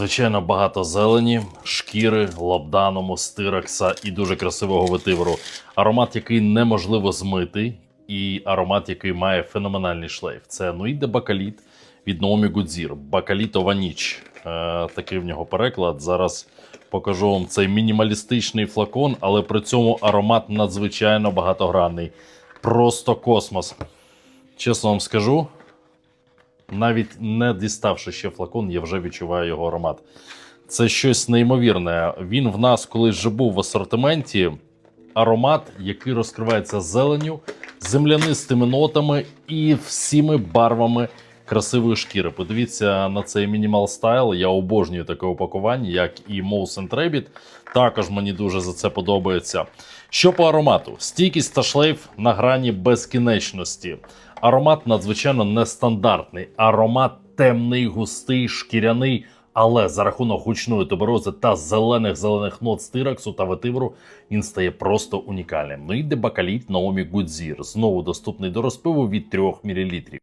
Надзвичайно багато зелені, шкіри, лабданому, стиракса і дуже красивого ветиверу. Аромат, який неможливо змити, і аромат, який має феноменальний шлейф. Це Нуїде Бакаліт від Наомі Гудзір. Бакалітова ніч. Е, такий в нього переклад. Зараз покажу вам цей мінімалістичний флакон, але при цьому аромат надзвичайно багатогранний. Просто космос. Чесно вам скажу, навіть не діставши ще флакон, я вже відчуваю його аромат. Це щось неймовірне. Він в нас колись вже був в асортименті. Аромат, який розкривається зеленю, землянистими нотами і всіми барвами красивої шкіри. Подивіться на цей мінімал стайл. Я обожнюю таке упакування, як і Mouse and Rabbit. Також мені дуже за це подобається. Що по аромату? Стійкість та шлейф на грані безкінечності. Аромат надзвичайно нестандартний. Аромат темний, густий, шкіряний. Але за рахунок гучної туберози та зелених зелених нот стираксу та ветиверу він стає просто унікальним. Ну і дебакаліт Наомі Гудзір знову доступний до розпиву від 3 мл.